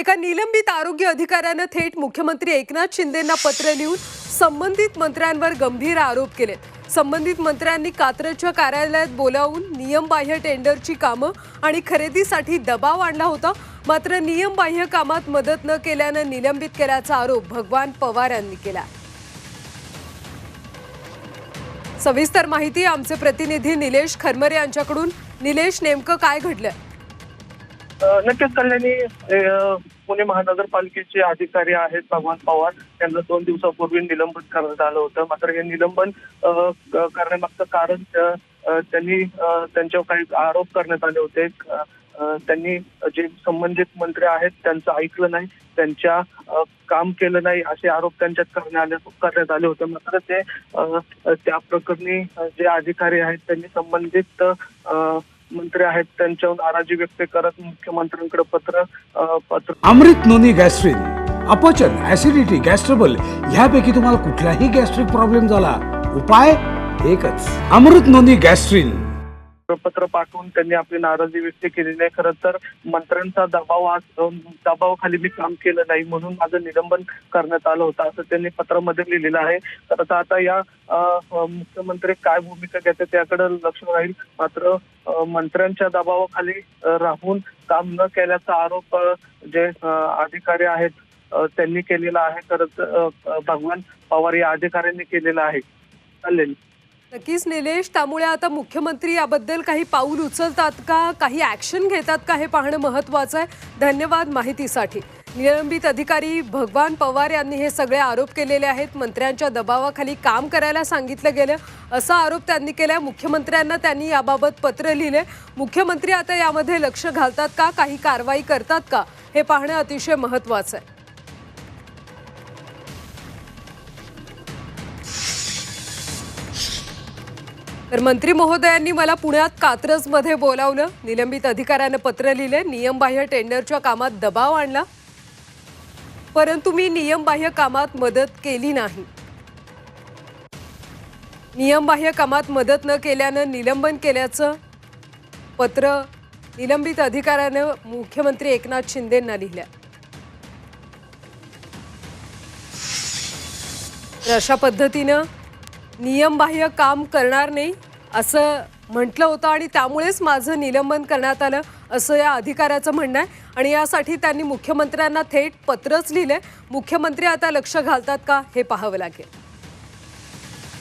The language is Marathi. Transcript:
एका निलंबित आरोग्य अधिकाऱ्यानं थेट मुख्यमंत्री एकनाथ शिंदेंना पत्र लिहून संबंधित मंत्र्यांवर गंभीर आरोप केले. संबंधित मंत्र्यांनी कात्रजच्या कार्यालयात बोलावून नियमबाह्य टेंडरची कामं आणि खरेदीसाठी दबाव आणला होता. मात्र नियमबाह्य कामात मदत न केल्यानं निलंबित केल्याचा आरोप भगवान पवार यांनी केला. सविस्तर माहिती आमचे प्रतिनिधी निलेश खरमरे यांच्याकडून. निलेश नेमकं काय घडलं? नक्कीच कल्याणी पुणे महानगरपालिकेचे अधिकारी आहेत भगवान पवार. यांना दोन दिवसापूर्वी निलंबित करण्यात आलं होतं. मात्र हे निलंबन करण्यामागचं कारण त्यांनी त्यांच्यावर काही आरोप करण्यात आले होते. त्यांनी जे संबंधित मंत्री आहेत त्यांचं ऐकलं नाही. त्यांच्या काम केलं नाही असे आरोप त्यांच्यात करण्यात आले करण्यात आले होते. मात्र ते त्या प्रकरणी जे अधिकारी आहेत त्यांनी संबंधित मंत्री आहेत त्यांच्यावर नाराजी व्यक्त करत मुख्यमंत्र्यांकडे पत्र पत्र अमृत नोनी गॅस्ट्रिन अपचन ऍसिडिटी गॅस्ट्रबल ह्यापैकी तुम्हाला कुठलाही गॅस्ट्रिक प्रॉब्लेम झाला उपाय एकच. Amrit noni gastrin. पत्र पाठवून त्यांनी आपली नाराजी व्यक्त केली नाही. खरं तर मंत्र्यांचा दबाव आज दबावाखाली मी काम केलं नाही म्हणून माझं निलंबन करण्यात आलं होतं असं त्यांनी पत्रामध्ये लिहिलेलं आहे. तर आता आता या मुख्यमंत्री काय भूमिका घेतात त्याकडे लक्ष राहील. मात्र मंत्र्यांच्या दबावाखाली राहून काम न केल्याचा आरोप जे अधिकारी आहेत त्यांनी केलेला आहे. खरं तर भगवान पवार या अधिकाऱ्यांनी केलेला आहे. चालेल. नक्कीच निलेश त्यामुळे आता मुख्यमंत्री याबद्दल काही पाऊल उचलतात का? काही ॲक्शन घेतात का? हे पाहणं महत्वाचं आहे. धन्यवाद माहितीसाठी. निलंबित अधिकारी भगवान पवार यांनी हे सगळे आरोप केलेले आहेत. मंत्र्यांच्या दबावाखाली काम करायला सांगितलं गेलं. असा आरोप त्यांनी केला मुख्यमंत्र्यांना त्यांनी याबाबत पत्र लिहिले मुख्यमंत्री आता यामध्ये लक्ष घालतात का? काही कारवाई करतात का? हे पाहणं अतिशय महत्वाचं आहे. तर मंत्री महोदयांनी मला पुण्यात कात्रजमध्ये बोलावलं. निलंबित अधिकाऱ्यानं पत्र लिहिले. नियमबाह्य टेंडरच्या कामात दबाव आणला. परंतु मी नियमबाह्य कामात मदत केली नाही. नियमबाह्य कामात मदत न केल्यानं निलंबन केल्याचं पत्र निलंबित अधिकाऱ्यानं मुख्यमंत्री एकनाथ शिंदेंना लिहिलं. तर अशा पद्धतीनं नियमबाह्य काम करणार नाही असं म्हटलं होतं आणि त्यामुळेच माझं निलंबन करण्यात आलं असं या अधिकाऱ्याचं म्हणणं आहे. आणि यासाठी त्यांनी मुख्यमंत्र्यांना थेट पत्रच लिहिलं मुख्यमंत्री आता लक्ष घालतात का हे पाहावं लागेल.